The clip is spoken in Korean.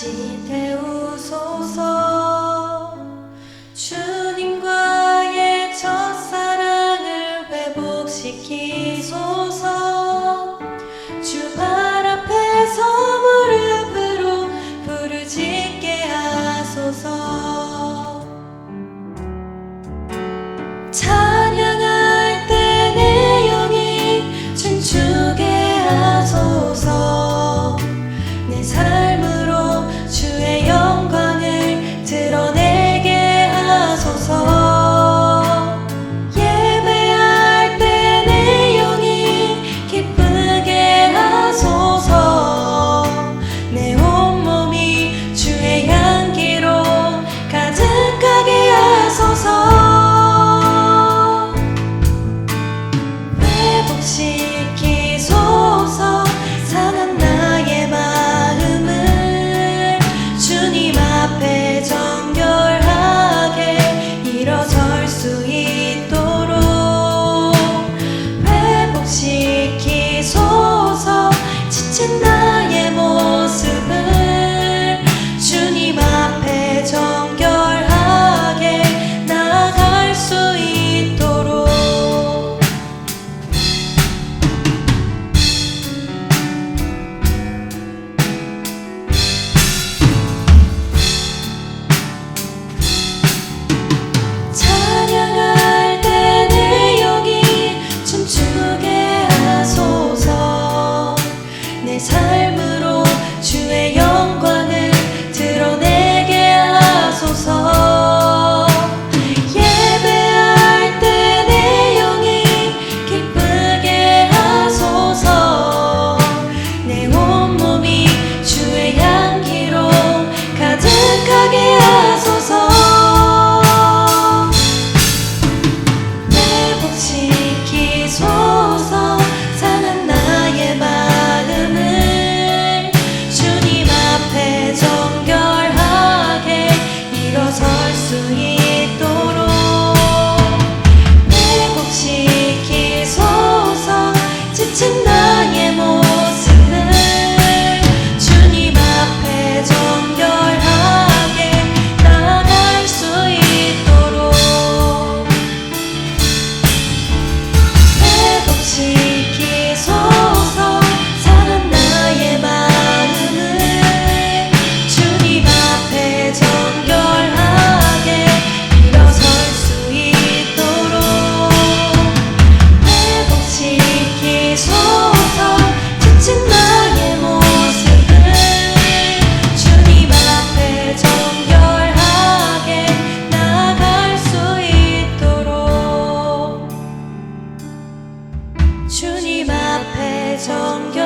다시 태우소서. 주님과의 첫사랑을 회복시키소서. 주 발 앞에서 무릎으로 부르짖게 하소서. 从今